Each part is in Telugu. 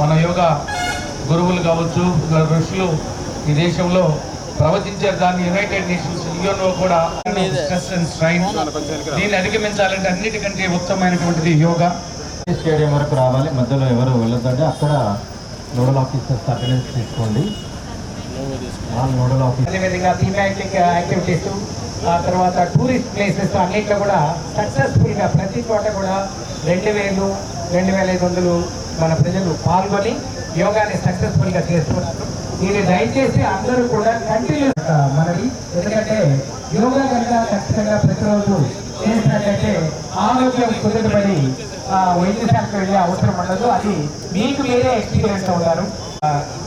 మన యోగా గురువులు కావచ్చు ఋషులు ఈ దేశంలో ప్రవచించారు. దాన్ని యునైటెడ్ నేషన్స్ యుఎన్ఓ కూడా దీన్ని అధిగమించాలంటే అన్నిటికంటే ఉత్తమమైనటువంటిది యోగా. స్టేడియం వరకు రావాలి. మధ్యలో ఎవరు వెళ్ళొద్దండి అక్కడ నోడల్ ఆఫీసర్స్ అటెండెన్స్ తీసుకోండి. నోడల్ ఆఫీసర్ అదేవిధంగా థీమాటిక్ యాక్టివిటీస్ ఆ తర్వాత టూరిస్ట్ ప్లేసెస్ అన్నిట్లో కూడా సక్సెస్ఫుల్గా ప్రతి చోట కూడా రెండు వేలు రెండు వేల ఐదు వందలు మన ప్రజలు పాల్గొని యోగాని సక్సెస్ఫుల్గా చేస్తున్నారు. దీన్ని దయచేసి అందరూ కూడా కంటిన్యూ మనది ఎందుకంటే యోగా కనుక ఖచ్చితంగా ప్రతిరోజు చేసినట్లయితే ఆరోగ్యం కుదుటపడి వైద్య వైద్యశాలకు వెళ్ళే అవసరం ఉండదు. అది మీకు మీరే ఎక్స్పీరియన్స్ అవుతారు.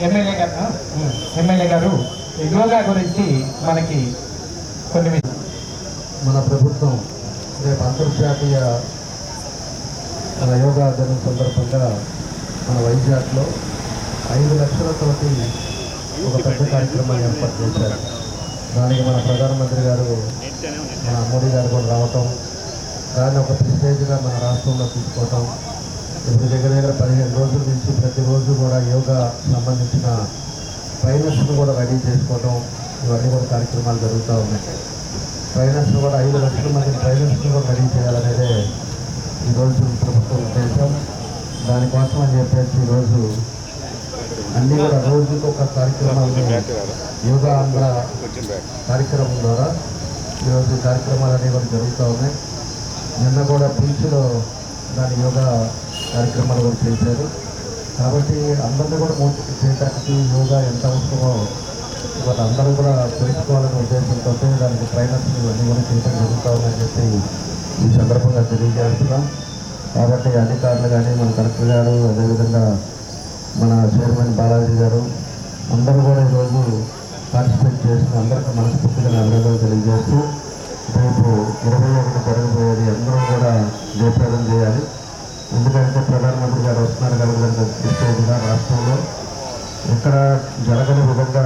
ఎమ్మెల్యే గారు ఎమ్మెల్యే గారు యోగా గురించి మనకి కొన్ని వి- మన ప్రభుత్వం రేపు అంతర్జాతీయ యోగా దినం సందర్భంగా మన వైజాగ్లో ఐదు లక్షలతోటి ఒక పెద్ద కార్యక్రమాన్ని ఏర్పాటు చేశారు. దానికి మన ప్రధానమంత్రి గారు మన మోడీ గారు కూడా రావటం దాన్ని ఒక ప్రిస్టేజ్గా మన రాష్ట్రంలో తీసుకోవటం ఇప్పుడు దగ్గర దగ్గర పదిహేను రోజుల నుంచి ప్రతిరోజు కూడా యోగా సంబంధించిన ట్రైనర్స్ను కూడా రెడీ చేసుకోవటం ఇవన్నీ కూడా కార్యక్రమాలు జరుగుతూ ఉన్నాయి. ట్రైనర్స్ కూడా ఐదు లక్షల మంది ట్రైనర్స్ని కూడా రెడీ చేయాలనేదే ఈరోజు ప్రభుత్వం ఉద్దేశం దానికోసం అని చెప్పేసి ఈరోజు అన్నీ కూడా రోజుకు ఒక కార్యక్రమాలు యోగా ఆంధ్ర కార్యక్రమం ద్వారా ఈరోజు కార్యక్రమాలు అనేవి జరుగుతూ ఉన్నాయి. నిన్న కూడా బీచ్లో దాని యోగా కార్యక్రమాలు కూడా చేశారు. కాబట్టి అందరినీ కూడా మోటివేట్ చేయడానికి యోగా ఎంత అవసరమో ఇవాళ అందరూ కూడా తెలుసుకోవాలనే ఉద్దేశంతో దానికి ట్రైనర్స్ అన్ని కూడా చేయడం జరుగుతూ ఉందని చెప్పి ఈ సందర్భంగా తెలియజేస్తున్నాం. కాబట్టి అధికారులు కానీ మన కలెక్టర్ గారు అదేవిధంగా మన చైర్మన్ బాలాజీ గారు అందరూ కూడా ఈరోజు పార్టిసిపేట్ చేసిన అందరికీ మనస్ఫూర్తిగా అభినందనలు తెలియజేస్తూ రేపు ఇరవై ఒకటి జరగబోయేది అందరూ కూడా జయప్రదం చేయాలి. ఎందుకంటే ప్రధానమంత్రి గారు వస్తున్నారు కనుక ఇష్టంగా రాష్ట్రంలో. ఎక్కడ జరగని విధంగా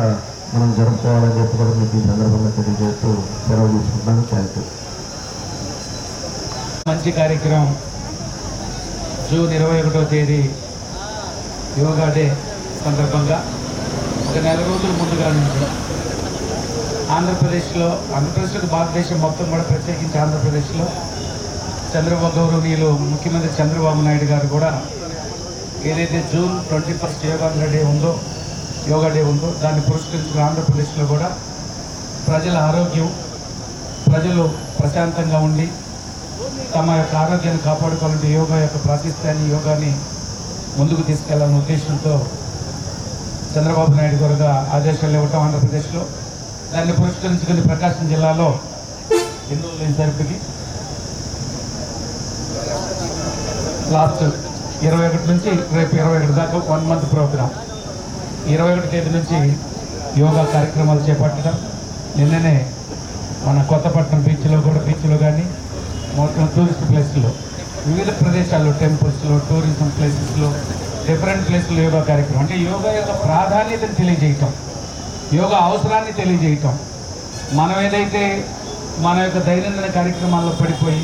మనం జరుపుకోవాలని చెప్పి కూడా మీకు ఈ సందర్భంగా తెలియజేస్తూ సెలవు తీసుకుంటాను థ్యాంక్ యూ మంచి కార్యక్రమం జూన్ ఇరవై ఒకటో తేదీ యోగా డే సందర్భంగా ఒక నెల రోజుల ముందుగా నుంచి ఆంధ్రప్రదేశ్లో ఆంధ్రప్రదేశ్లో భారతదేశం మొత్తం కూడా ప్రత్యేకించి ఆంధ్రప్రదేశ్లో చంద్రబాబు గౌరవనీయులు ముఖ్యమంత్రి చంద్రబాబు నాయుడు గారు కూడా ఏదైతే June twenty first Yogandhra day ఉందో యోగా డే ఉందో దాన్ని పురస్కరించుకుని ఆంధ్రప్రదేశ్లో కూడా ప్రజల ఆరోగ్యం ప్రజలు ప్రశాంతంగా ఉండి తమ యొక్క ఆరోగ్యాన్ని కాపాడుకోవాలంటే యోగా యొక్క ప్రాతిష్టాన్ని యోగాని ముందుకు తీసుకెళ్ళాలనే ఉద్దేశంతో చంద్రబాబు నాయుడు గారుగా ఆదేశాలు ఇవ్వటం ఆంధ్రప్రదేశ్లో. దాన్ని పురస్కరించుకుని ప్రకాశం జిల్లాలో ఎన్ని రోజులు లాస్ట్ ఇరవై ఒకటి నుంచి రేపు ఇరవై ఒకటి దాకా వన్ మంత్ ప్రోగ్రామ్. ఇరవై ఒకటి తేదీ నుంచి యోగా కార్యక్రమాలు చేపట్టడం. నిన్ననే మన కొత్తపట్నం బీచ్లో కూడా బీచ్లో కానీ మొత్తం టూరిస్ట్ ప్లేస్లో వివిధ ప్రదేశాల్లో టెంపుల్స్లో టూరిజం ప్లేసెస్లో డిఫరెంట్ ప్లేస్లో యోగా కార్యక్రమం. అంటే యోగా యొక్క ప్రాధాన్యతను తెలియజేయటం యోగా అవసరాన్ని తెలియజేయటం. మనం ఏదైతే మన యొక్క దైనందిన కార్యక్రమాల్లో పడిపోయి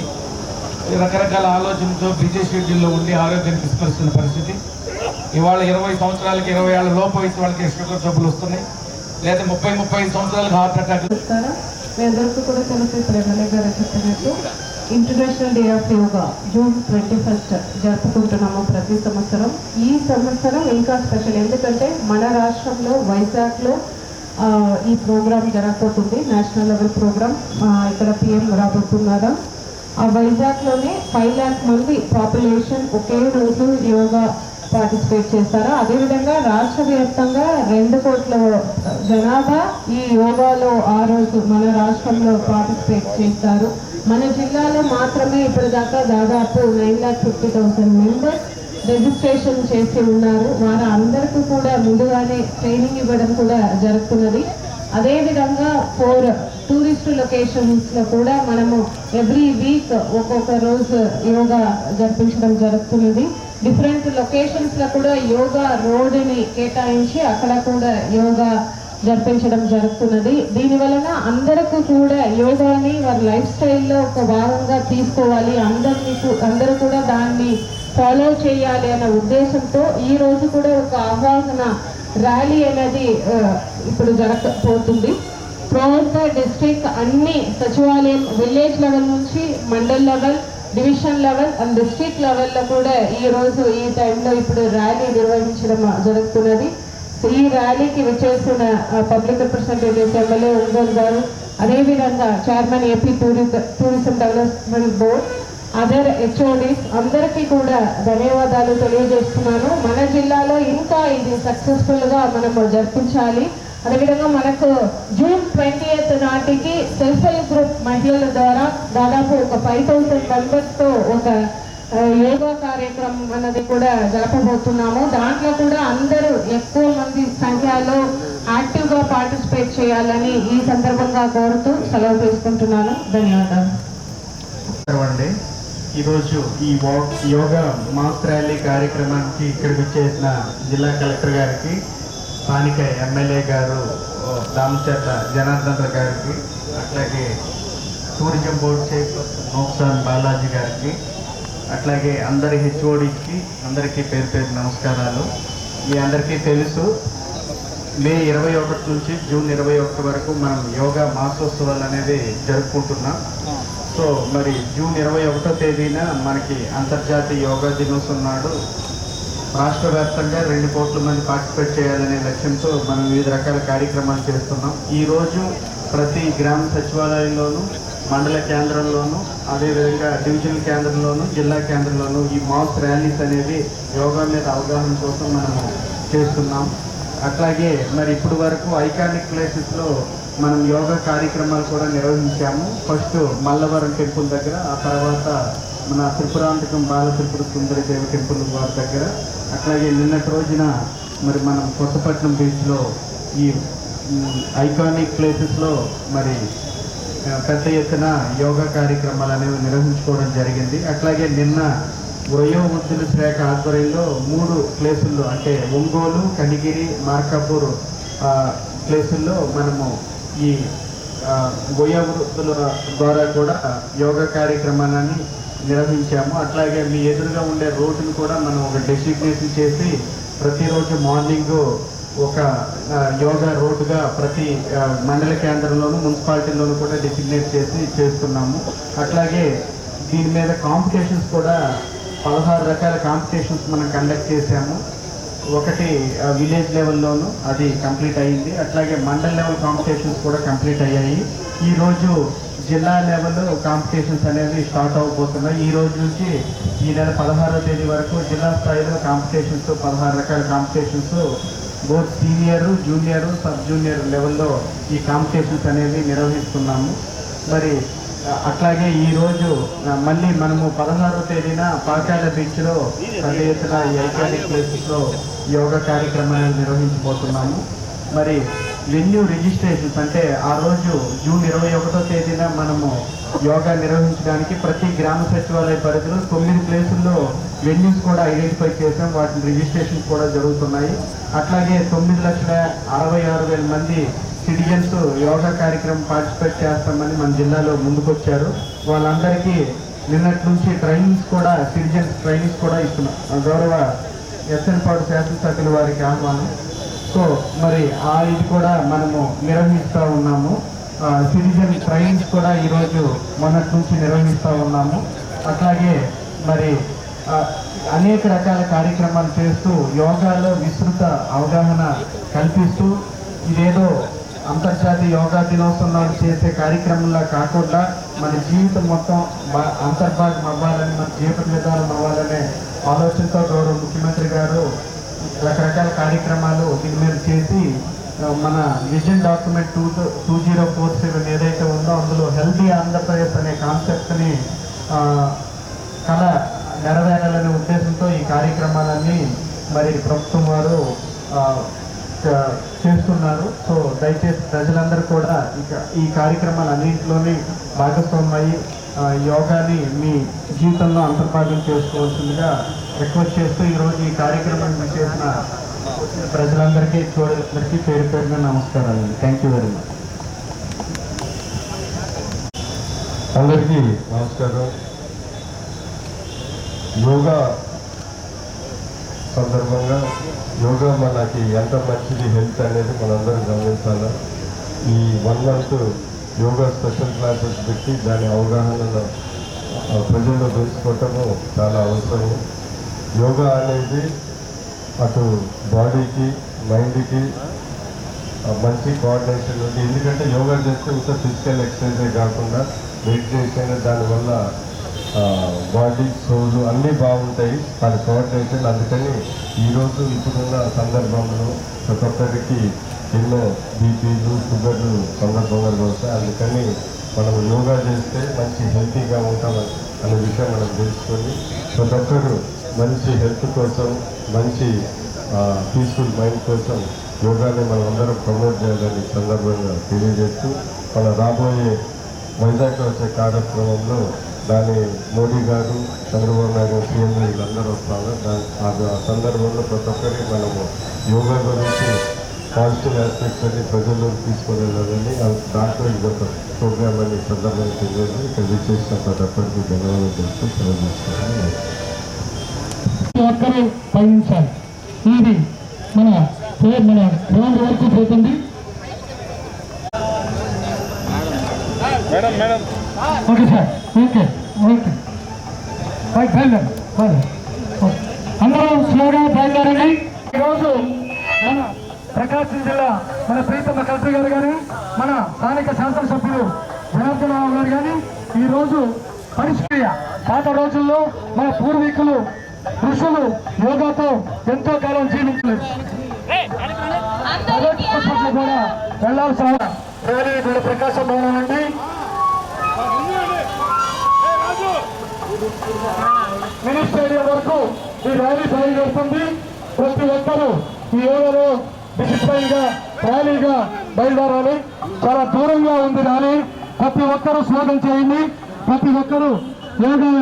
రకరకాల ఆలోచనతో బిజీ షెడ్యూల్లో ఉండి ఆరోగ్యం విస్మరిస్తున్న పరిస్థితి ఇవాళ ఇరవై సంవత్సరాలకి ఇరవై ఏళ్ళ లోపు వయసు వాళ్ళకి షుగర్ జబ్బులు వస్తున్నాయి. లేదా ముప్పై ముప్పై సంవత్సరాలకు హార్ట్ అటాక్ నమస్కారం. కూడా తెలుసు ప్రేమ గారు చెప్పినట్టు international day of yoga June twenty first జరుపుకుంటున్నాము ప్రతి సంవత్సరం. ఈ సంవత్సరం ఇంకా స్పెషల్ ఎందుకంటే మన రాష్ట్రంలో వైజాగ్లో ఈ ప్రోగ్రామ్ జరగబోతుంది నేషనల్ లెవెల్ ప్రోగ్రామ్ ఇక్కడ పిఎం రాబోతున్నారు ఆ వైజాగ్లోనే ఫైవ్ ల్యాక్ మంది పాపులేషన్ ఒకే రోజు యోగా పార్టిసిపేట్ చేస్తారు? అదేవిధంగా రాష్ట్ర వ్యాప్తంగా రెండు కోట్ల జనాభా ఈ యోగాలో ఆ రోజు మన రాష్ట్రంలో పార్టిసిపేట్ చేస్తారు. మన జిల్లాలో మాత్రమే ఇప్పటిదాకా దాదాపు nine lakh fifty thousand members registration చేసి ఉన్నారు. వారు అందరికీ కూడా ముందుగానే ట్రైనింగ్ ఇవ్వడం కూడా జరుగుతున్నది. అదేవిధంగా ఫోర్ టూరిస్ట్ లొకేషన్స్లో కూడా మనము ఎవ్రీ వీక్ ఒక్కొక్క రోజు యోగా జరిపించడం జరుగుతున్నది. డిఫరెంట్ లొకేషన్స్లో కూడా యోగా రోడ్ని కేటాయించి అక్కడ కూడా యోగా జరిపించడం జరుగుతున్నది. దీని వలన అందరికీ కూడా యోగాని వారి లైఫ్ స్టైల్లో ఒక భాగంగా తీసుకోవాలి. అందరినీ అందరూ కూడా దాన్ని ఫాలో చేయాలి అనే ఉద్దేశంతో ఈ రోజు కూడా ఒక అవగాహన ర్యాలీ అనేది ఇప్పుడు జరగబోతుంది త్రూఅవుట్ ద డిస్ట్రిక్ట్ అన్ని సచివాలయం విలేజ్ లెవెల్ నుంచి mandal level division level and district లెవెల్లో కూడా ఈ రోజు ఈ టైంలో ఇప్పుడు ర్యాలీ నిర్వహించడం జరుగుతున్నది. ఈ ర్యాలీకి విచ్చేసిన పబ్లిక్ రిప్రజెంటేటివ్స్ ఎమ్మెల్యే ఒంగోలు గారు అదేవిధంగా chairman AP tourism tourism development board other HODs అందరికీ కూడా ధన్యవాదాలు తెలియజేస్తున్నాను. మన జిల్లాలో ఇంకా ఇది సక్సెస్ఫుల్గా మనము జరిపించాలి. అదేవిధంగా మనకు జూన్ ట్వంటీ ఎయిత్ నాటికి సెల్ఫ్ హెల్ప్ గ్రూప్ మహిళల ద్వారా దాదాపు ఒక ఫైవ్ థౌసండ్ మెంబర్స్తో ఒక యోగా కార్యక్రమం అన్నది కూడా జరపబోతున్నాము. దాంట్లో కూడా అందరూ ఎక్కువ మంది సంఖ్యలో యాక్టివ్గా పార్టిసిపేట్ చేయాలని ఈ సందర్భంగా కోరుతూ సెలవు తీసుకుంటున్నాను. ధన్యవాదాలు. ఈరోజు ఈ యోగా మాస్ ర్యాలీ కార్యక్రమానికి ఇక్కడికి వచ్చేసిన జిల్లా కలెక్టర్ గారికి స్థానిక ఎమ్మెల్యే గారు దామచర్ల జనార్దన్ గారికి అట్లాగే tourism board chairperson Nukasani Balaji గారికి అట్లాగే అందరి హెచ్ఓడికి అందరికీ పేరు పేరు నమస్కారాలు. మీ అందరికీ తెలుసు మే ఇరవై ఒకటి నుంచి జూన్ ఇరవై ఒకటి వరకు మనం యోగా మాసోత్సవాలు అనేది జరుపుకుంటున్నాం. సో మరి జూన్ ఇరవై ఒకటో తేదీన మనకి అంతర్జాతీయ యోగా దినోత్సవం నాడు రాష్ట్ర వ్యాప్తంగా రెండు కోట్ల మంది పార్టిసిపేట్ చేయాలనే లక్ష్యంతో మనం వివిధ రకాల కార్యక్రమాలు చేస్తున్నాం. ఈరోజు ప్రతి గ్రామ సచివాలయంలోనూ మండల కేంద్రంలోనూ అదేవిధంగా డివిజనల్ కేంద్రంలోనూ జిల్లా కేంద్రంలోనూ ఈ మాస్ ర్యాలీస్ అనేది యోగా మీద అవగాహన కోసం మనము చేస్తున్నాం. అట్లాగే మరి ఇప్పుడు వరకు ఐకానిక్ ప్లేసెస్లో మనం యోగా కార్యక్రమాలు కూడా నిర్వహించాము. ఫస్ట్ మల్లవరం టెంపుల్ దగ్గర ఆ తర్వాత మన త్రిపురాంతకం బాల త్రిపుర సుందరి దేవి టెంపుల్ వారి దగ్గర. అట్లాగే నిన్నటి రోజున మరి మనం కొత్తపట్నం బీచ్లో ఈ ఐకానిక్ ప్లేసెస్లో మరి పెద్ద ఎత్తున యోగా కార్యక్రమాలు అనేవి నిర్వహించుకోవడం జరిగింది. అట్లాగే నిన్న వయోవృద్ధుల శాఖ ఆధ్వర్యంలో మూడు ప్లేసుల్లో అంటే ఒంగోలు కనిగిరి మార్కాపూర్ ప్లేసుల్లో మనము ఈ వయోవృద్ధుల ద్వారా కూడా యోగా కార్యక్రమాన్ని నిర్వహించాము. అట్లాగే మీ ఎదురుగా ఉండే రోడ్డును కూడా మనం ఒక డెసిగ్నేషన్ చేసి ప్రతిరోజు మార్నింగ్ ఒక యోగా రోడ్డుగా ప్రతి మండల కేంద్రంలోనూ మున్సిపాలిటీలోనూ కూడా డెసిగ్నేట్ చేసి చేస్తున్నాము. అట్లాగే దీని మీద కాంపిటీషన్స్ కూడా పదహారు రకాల కాంపిటీషన్స్ మనం కండక్ట్ చేశాము. ఒకటి విలేజ్ లెవెల్లోనూ అది కంప్లీట్ అయ్యింది అట్లాగే మండల్ లెవెల్ కాంపిటీషన్స్ కూడా కంప్లీట్ అయ్యాయి. ఈరోజు జిల్లా లెవెల్ కాంపిటీషన్స్ అనేవి స్టార్ట్ అవబోతున్నాయి. ఈ రోజు నుంచి ఈ నెల పదహారో తేదీ వరకు జిల్లా స్థాయిలో కాంపిటీషన్స్ పదహారు రకాల competitions both senior junior sub junior లెవెల్లో ఈ కాంపిటీషన్స్ అనేవి నిర్వహిస్తున్నాము. మరి అట్లాగే ఈరోజు మళ్ళీ మనము పదహారవ తేదీన పాకాల బీచ్లో పెద్ద ఎత్తున ఈ ఐకానిక్ ప్లేసెస్లో యోగా కార్యక్రమాన్ని నిర్వహించబోతున్నాము. మరి వెన్యూ రిజిస్ట్రేషన్స్ అంటే ఆ రోజు జూన్ ఇరవై ఒకటో తేదీన మనము యోగా నిర్వహించడానికి ప్రతి గ్రామ సచివాలయ పరిధిలో తొమ్మిది ప్లేసుల్లో వెన్యూస్ కూడా ఐడెంటిఫై చేసాం వాటి రిజిస్ట్రేషన్ కూడా జరుగుతున్నాయి. అట్లాగే తొమ్మిది లక్షల అరవై ఆరు వేల మంది సిటిజన్స్ యోగా కార్యక్రమం పార్టిసిపేట్ చేస్తామని మన జిల్లాలో ముందుకొచ్చారు. వాళ్ళందరికీ నిన్నటి నుంచి ట్రైనింగ్స్ కూడా సిటిజన్స్ ట్రైనింగ్స్ కూడా ఇస్తున్నాం. గౌరవ ఎస్ఎన్ ఎస్ఎన్పాడు శాసనసభ్యుల వారికి ఆహ్వానం. సో మరి ఆ ఇది కూడా మనము నిర్వహిస్తూ ఉన్నాము. సిటిజన్ ట్రైన్స్ కూడా ఈరోజు మొన్నటి నుంచి నిర్వహిస్తూ ఉన్నాము. అట్లాగే మరి అనేక రకాల కార్యక్రమాలు చేస్తూ యోగాలో విస్తృత అవగాహన కల్పిస్తూ ఇదేదో అంతర్జాతీయ యోగా దినోత్సవం నాడు చేసే కార్యక్రమంలా కాకుండా మన జీవితం మొత్తం బా- అంతర్భాగం అవ్వాలని మన జీవిత విధానం అవ్వాలనే ఆలోచనతో గౌరవ ముఖ్యమంత్రి గారు రకరకాల కార్యక్రమాలు దీని మీద చేసి మన vision document two two zero four seven ఏదైతే ఉందో అందులో హెల్దీ ఆంధ్రప్రదేశ్ అనే కాన్సెప్ట్ని కళ నెరవేరాలనే ఉద్దేశంతో ఈ కార్యక్రమాలన్నీ మరి ప్రభుత్వం వారు చేస్తున్నారు. సో దయచేసి ప్రజలందరూ కూడా ఇక ఈ కార్యక్రమాలు అన్నింటిలోనే భాగస్వామయ్యి యోగాని మీ జీవితంలో అంతర్భాగం చేసుకోవాల్సిందిగా రిక్వెస్ట్ చేస్తూ ఈరోజు ఈ కార్యక్రమం చేసిన ప్రజలందరికీ చూడలందరికీ పేరు పేరుగా నమస్కారాలు థ్యాంక్ యూ వెరీ మచ్ అందరికీ నమస్కారం. యోగా సందర్భంగా యోగా మనకి ఎంత మంచిది హెల్త్ అనేది మనందరం గమనించాలి? ఈ one month yoga special classes పెట్టి దాని అవగాహనను ప్రజల్లో తెలుసుకోవటము చాలా అవసరం యోగా అనేది అటు బాడీకి మైండ్కి మంచి కోఆర్డినేషన్ ఉంది ఎందుకంటే యోగా చేస్తే ఇంత ఫిజికల్ ఎక్సర్సైజే కాకుండా మెడిటేషన్ దానివల్ల బాడీ సోలు అన్నీ బాగుంటాయి. దాని కోఆర్డినేషన్ అందుకని ఈరోజు ఇప్పుడున్న సందర్భంలో ప్రతి ఒక్కరికి ఎన్నో బీపీలు షుగర్లు సందర్భంగా వస్తాయి. అందుకని మనం యోగా చేస్తే మంచి హెల్తీగా ఉంటాం అనే విషయం మనం తెలుసుకొని ప్రతి ఒక్కరు మంచి హెల్త్ కోసం మంచి పీస్ఫుల్ మైండ్ కోసం యోగాని మనం అందరం ప్రమోట్ చేయాలని సందర్భంగా తెలియజేస్తూ మన రాబోయే వైజాగ్ వచ్చే కార్యక్రమంలో దాని మోడీ గారు చంద్రబాబు నాయుడు సీఎం వీళ్ళందరూ వస్తారు. దాని ఆ- సందర్భంలో ప్రతి ఒక్కరికి మనము యోగా గురించి పాజిటివ్ ఆస్పెక్ట్స్ అన్ని ప్రజల్లోకి తీసుకువెళ్ళాలని వెళ్ళాలని దాంట్లో ఇది ఒక ప్రోగ్రామ్ అని సందర్భంగా తెలియదు ఇక్కడ విచ్చేసిన ప్రతి ఒక్కరికి ధన్యవాదాలు తెలుస్తూ ఒక్కరు పయనించాలి ఇది మన మన గ్రౌండ్ వరకు పోతుంది ఓకే సార్ ఓకే ఓకే. అందరూ స్లోగా బయలుదేరండి ఈరోజు మన ప్రకాశం జిల్లా మన ప్రీతమ్మ కలెక్టర్ గారు కానీ మన స్థానిక శాసనసభ్యులు జనార్దన్ రావు గారు కానీ ఈరోజు పరిష్క్రియ పాత రోజుల్లో మన పూర్వీకులు ఋషులు యోగాతో ఎంతో కాలం జీవించలేదు కూడా ఇక్కడ ప్రకాశం భవనం నుండి మినీ స్టేడియం వరకు ఈ ర్యాలీ బయలుదేరుతుంది. ప్రతి ఒక్కరూ ఈ యోగాలో డిసిప్లైన్గా ర్యాలీగా బయలుదేరాలి. చాలా దూరంగా ఉంది ర్యాలీ. ప్రతి ఒక్కరూ స్లోగన్ చేయండి. ప్రతి ఒక్కరూ యోగా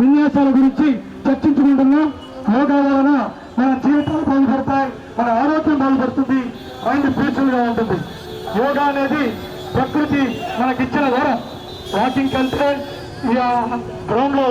విన్యాసాల గురించి చర్చించుకుంటున్నాం. యోగా వలన మన జీవితాలు బాగుపడతాయి మన ఆరోగ్యం బాగుపడుతుంది మైండ్ పీస్ఫుల్గా ఉంటుంది. యోగా అనేది ప్రకృతి మనకిచ్చిన వరం. వాకింగ్ కంటే గ్రౌండ్లో